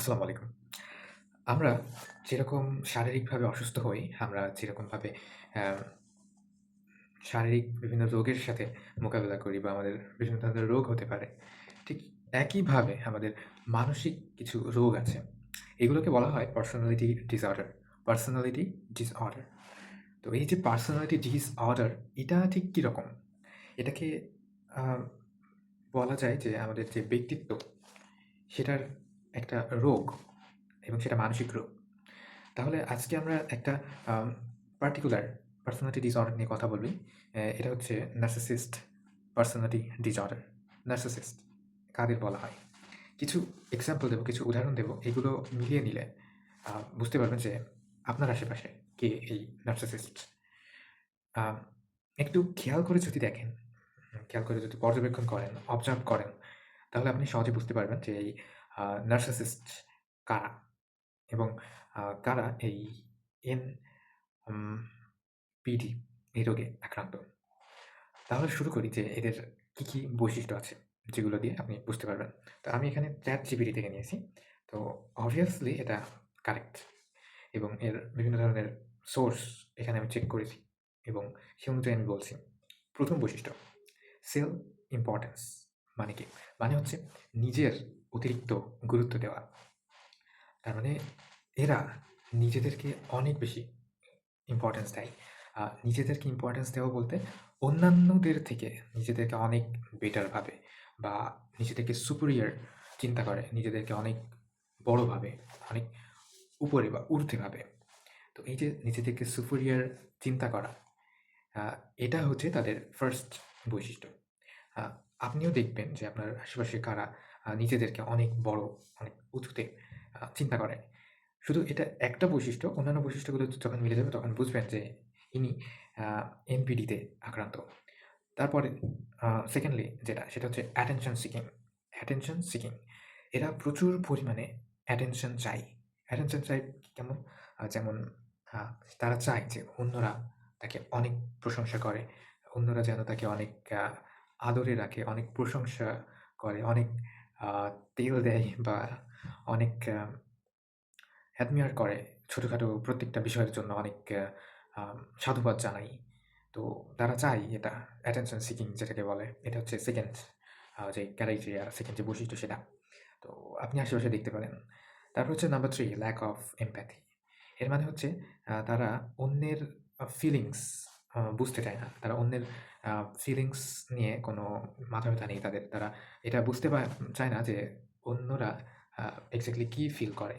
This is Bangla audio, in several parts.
আসসালামু আলাইকুম। আমরা যেরকম শারীরিকভাবে অসুস্থ হই, আমরা যেরকমভাবে শারীরিক বিভিন্ন রোগের সাথে মোকাবেলা করি বা আমাদের বিভিন্ন ধরনের রোগ হতে পারে। ঠিক একইভাবে আমাদের মানসিক কিছু রোগ আছে। এগুলোকে বলা হয় পার্সোনালিটি ডিসঅর্ডার পার্সোনালিটি ডিসঅর্ডার। তো এই যে পার্সোনালিটি ডিসঅর্ডার এটা ঠিক কীরকম এটাকে বলা যায় যে আমাদের যে ব্যক্তিত্ব সেটার একটা রোগ এবং সেটা মানসিক রোগ। তাহলে আজকে আমরা একটা পার্টিকুলার পার্সোনালিটি ডিসঅর্ডার নিয়ে কথা বলি। এটা হচ্ছে নার্সিসিস্ট পার্সোনালিটি ডিসঅর্ডার। নার্সিসিস্ট কাদের বলা হয়? কিছু এক্সাম্পল দেবো কিছু উদাহরণ দেব। এগুলো মিলিয়ে নিলে বুঝতে পারবেন যে আপনার আশেপাশে কে এই নার্সিসিস্ট। একটু খেয়াল করে যদি দেখেন, খেয়াল করে যদি পর্যবেক্ষণ করেন, অবজার্ভ করেন, তাহলে আপনি সহজে বুঝতে পারবেন যে এই নার্সিসিস্ট কারা? এবং কারা এই এন পিডি, এই রোগে আক্রান্ত। তাহলে শুরু করি যে এদের কী কী বৈশিষ্ট্য আছে যেগুলো দিয়ে আপনি বুঝতে পারবেন। তো আমি এখানে ChatGPT থেকে নিয়েছি। তো obviously এটা কারেক্ট এবং এর বিভিন্ন ধরনের সোর্স এখানে আমি চেক করেছি এবং সে অনুযায়ী আমি বলছি। প্রথম বৈশিষ্ট্য সেল ইম্পোর্টেন্স মানে কি? মানে হচ্ছে নিজের অতিরিক্ত গুরুত্ব দেওয়া। তার মানে এরা নিজেদেরকে অনেক বেশি ইম্পোর্টেন্স দেয়। নিজেদেরকে ইম্পর্টেন্স দেওয়া বলতে অন্যান্যদের থেকে নিজেদেরকে অনেক বেটার ভাবে বা নিজেদেরকে সুপিরিয়র চিন্তা করে। নিজেদেরকে অনেক বড় ভাবে, অনেক উপরে বা ঊর্ধ্বে ভাবে। তো এই যে নিজেদেরকে সুপিরিয়র চিন্তা করা, এটা হচ্ছে তাদের ফার্স্ট বৈশিষ্ট্য। আপনিও দেখবেন যে আপনার আশেপাশে কারা নিজেদেরকে অনেক বড়, অনেক উঁচুতে চিন্তা করে। শুধু এটা একটা বৈশিষ্ট্য, অন্যান্য বৈশিষ্ট্যগুলো যখন মিলে যাবে তখন বুঝবেন যে ইনি এমপিডিতে আক্রান্ত। তারপরে সেকেন্ডলি যেটা সেটা হচ্ছে অ্যাটেনশন সিকিং, অ্যাটেনশন সিকিং। এরা প্রচুর পরিমাণে অ্যাটেনশন চাই অ্যাটেনশন চাই কেমন? যেমন তারা চায় যে অন্যরা তাকে অনেক প্রশংসা করে। অন্যরা যেন তাকে অনেক আদরে রাখে, অনেক প্রশংসা করে, অনেক তেল দেয় বা অনেক অ্যাডমিয়ার করে। ছোটোখাটো প্রত্যেকটা বিষয়ের জন্য অনেক সাধুবাদ জানায়। তো তারা চায় এটা অ্যাটেনশন সিকিং যেটাকে বলে। এটা হচ্ছে 2nd আ যে ক্রাইটেরিয়া, 2nd যে বৈশিষ্ট্য সেটা। তো আপনি আশেপাশে দেখতে পারেন। তারপর হচ্ছে number three lack of empathy. এর মানে হচ্ছে তারা অন্যের ফিলিংস বুঝতে চায় না। তারা অন্যের ফিলিংস নিয়ে কোনো মাথা ব্যাথা নেই তাদের। তারা এটা বুঝতে চায় না যে অন্যরা এক্স্যাক্টলি কী ফিল করে।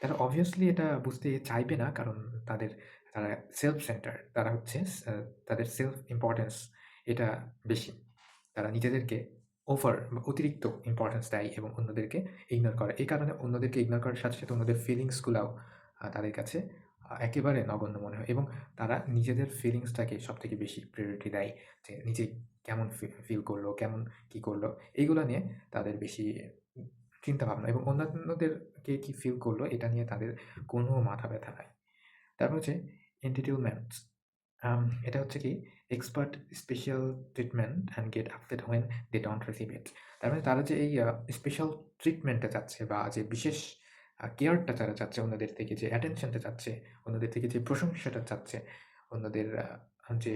তারা অবভিয়াসলি এটা বুঝতে চাইবে না কারণ তাদের তারা সেলফ সেন্টার তারা হচ্ছে তাদের সেলফ ইম্পর্টেন্স এটা বেশি। তারা নিজেদেরকে ওভার বা অতিরিক্ত ইম্পর্টেন্স দেয় এবং অন্যদেরকে ইগনোর করে। এই কারণে অন্যদেরকে ইগনোর করার সাথে, সাথে অন্যদের ফিলিংস গুলাও আ তাদের কাছে একেবারে নগণ্য মনে হয় এবং তারা নিজেদের ফিলিংসটাকে সব থেকে বেশি প্রায়োরিটি দেয়। যে নিজে কেমন ফিল করল, কেমন কি করল, এইগুলো নিয়ে তাদের বেশি উম চিন্তাভাবনা এবং অন্যান্যদেরকে কি ফিল করল এটা নিয়ে তাদের কোনো মাথা ব্যথা নাই। তারপর হচ্ছে এন্টিটিলমেন্ট। আম এটা হচ্ছে কি expect special treatment and get upset when they don't receive it. তার মানে তারা যে এই স্পেশাল ট্রিটমেন্টটা চাচ্ছে বা যে বিশেষ কেয়ারটা তারা চাচ্ছে অন্যদের থেকে যে অ্যাটেনশনটা চাচ্ছে, অন্যদের থেকে যে প্রশংসাটা চাচ্ছে, অন্যদের যে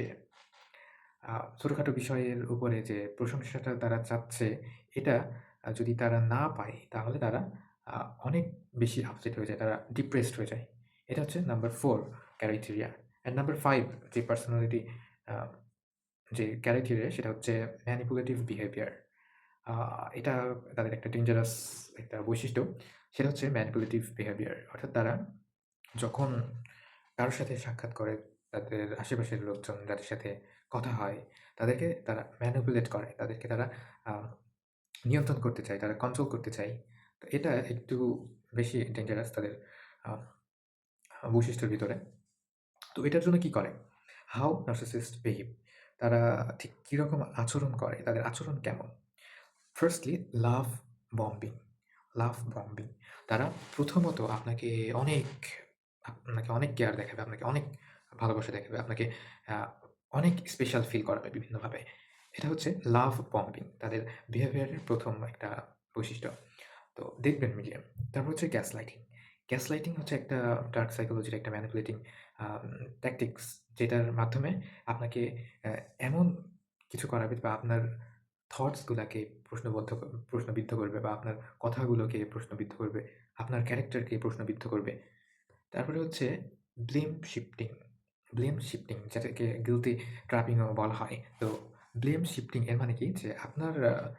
ছোটোখাটো বিষয়ের উপরে যে প্রশংসাটা তারা চাচ্ছে, এটা যদি তারা না পায় তাহলে তারা অনেক বেশি আপসেট হয়ে যায়। তারা ডিপ্রেসড হয়ে যায়। এটা হচ্ছে number 4 criteria. And number five যে পার্সোনালিটি যে ক্রাইটেরিয়া সেটা হচ্ছে ম্যানিপুলেটিভ বিহেভিয়ার। এটা তাদের একটা ডেঞ্জারাস একটা বৈশিষ্ট্য। সেটা হচ্ছে ম্যানিপুলেটিভ বিহেভিয়ার। অর্থাৎ তারা যখন কারোর সাথে সাক্ষাৎ করে, তাদের আশেপাশের লোকজন যাদের সাথে কথা হয়, তাদেরকে তারা ম্যানিপুলেট করে। তাদেরকে তারা নিয়ন্ত্রণ করতে চায়, তারা কন্ট্রোল করতে চায়। তো এটা একটু বেশি ডেঞ্জারাস তাদের বৈশিষ্ট্যের ভিতরে। তো এটার জন্য কি করে? হাউ নার্সিসিস্ট বিহেভ তারা ঠিক কীরকম আচরণ করে? তাদের আচরণ কেমন? Firstly love bombing, love bombing. তারা প্রথমত আপনাকে অনেক আপনাকে অনেক কেয়ার দেখাবে, আপনাকে অনেক ভালোবাসা দেখাবে, আপনাকে অনেক স্পেশাল ফিল করাবে বিভিন্নভাবে। এটা হচ্ছে লাভ বম্বিং তাদের বিহেভিয়ারের প্রথম একটা বৈশিষ্ট্য। তো দেখবেন মিলিয়ে। তারপর হচ্ছে গ্যাস লাইটিং গ্যাস লাইটিং হচ্ছে একটা ডার্ক সাইকোলজির একটা ম্যানিপুলেটিং ট্যাকটিক্স যেটার মাধ্যমে আপনাকে এমন কিছু করাবে বা আপনার থটস গুলাকে প্রশ্নবদ্ধ প্রশ্নবিদ্ধ করবে বা আপনার কথাগুলোকে প্রশ্নবিদ্ধ করবে, আপনার ক্যারেক্টারকে প্রশ্নবিদ্ধ করবে। তারপরে হচ্ছে ব্লেম শিফটিং। ব্লেম শিফটিং যেটাকে গিলতি ট্র্যাপিং ও বলা হয়। তো ব্লেম শিফটিং এর মানে কি? যে আপনার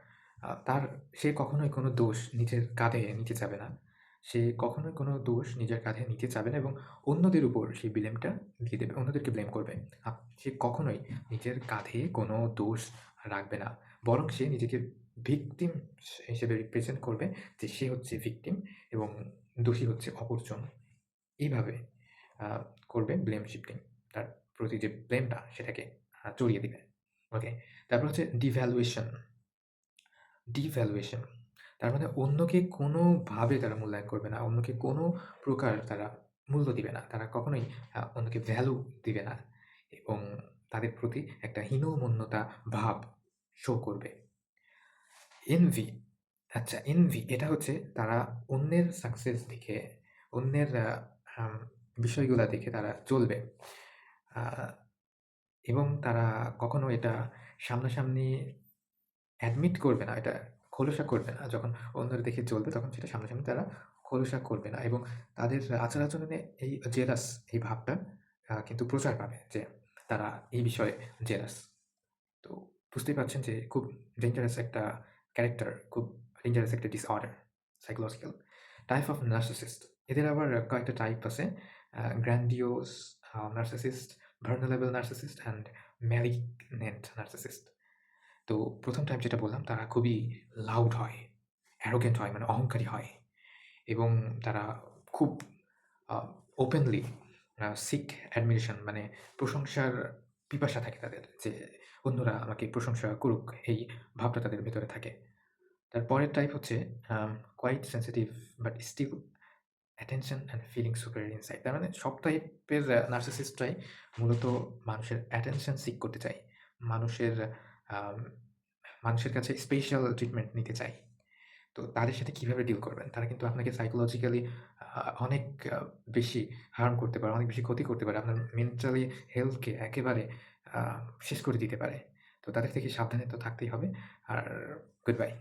তার সে কখনোই কোনো দোষ নিজের কাঁধে নিতে চাবে না। সে কখনোই কোনো দোষ নিজের কাঁধে নিতে চাবে না এবং অন্যদের উপর সেই ব্লেমটা দিয়ে দেবে। অন্যদেরকে ব্লেম করবে। সে কখনোই নিজের কাঁধে কোনো দোষ রাখবে না। বরং সে নিজেকে ভিকটিম হিসেবে রিপ্রেজেন্ট করবে যে সে হচ্ছে ভিকটিম এবং দোষী হচ্ছে অপরজন। এইভাবে করবে ব্লেম শিফটিং। তার প্রতি যে ব্লেমটা সেটাকে চড়িয়ে দিবে। ওকে? তারপর হচ্ছে ডিভ্যালুয়েশন। ডিভ্যালুয়েশন। তার মানে অন্যকে কোনোভাবে তারা মূল্যায়ন করবে না। অন্যকে কোনো প্রকার তারা মূল্য দিবে না। তারা কখনোই অন্যকে ভ্যালু দিবে না এবং তাদের প্রতি একটা হীনমন্যতা ভাব শো করবে। এনভি, আচ্ছা এনভি এটা হচ্ছে তারা অন্যের সাকসেস দেখে, অন্যের বিষয়গুলো দেখে তারা চলবে। এবং তারা কখনো এটা সামনাসামনি অ্যাডমিট করবে না। এটা খোলসা করবে না। যখন অন্যরা দেখে চলবে তখন সেটা সামনাসামনি তারা খোলসা করবে না এবং তাদের আচার-আচরণে এই জেলাস এই ভাবটা কিন্তু প্রচার পাবে যে তারা এই বিষয়ে জেলাস। তো বুঝতেই পারছেন যে খুব ডেঞ্জারাস একটা ক্যারেক্টার, খুব ডেঞ্জারাস একটা disorder psychological. Type of narcissist এদের আবার কয়েকটা টাইপ আছে। Grandiose narcissist, vulnerable narcissist and malignant narcissist. তো প্রথম টাইপ যেটা বললাম তারা খুবই লাউড হয়, অ্যারোগেন্ট হয় মানে অহংকারী হয় এবং তারা খুব ওপেনলি সিক অ্যাডমিরেশন মানে প্রশংসার পিপাসা থাকে তাদের যে অন্যরা আমাকে প্রশংসা করুক, এই ভাবটা তাদের ভেতরে থাকে। তারপরের টাইপ হচ্ছে quiet sensitive but still attention and feeling superior inside. তার মানে সব টাইপের নার্সিসিস্টরাই মূলত মানুষের অ্যাটেনশন সিক করতে চায়। মানুষের মানুষের কাছে স্পেশাল ট্রিটমেন্ট নিতে চায়। তো তাদের সাথে কীভাবে ডিল করবেন? তারা কিন্তু আপনাকে সাইকোলজিক্যালি অনেক বেশি হার্ম করতে পারে, অনেক বেশি ক্ষতি করতে পারে। আপনার মেন্টালি হেলথকে একেবারে শেষ করে দিতে পারে। তো তাদের থেকে সাবধানে তো থাকতেই হবে। আর গুড বাই।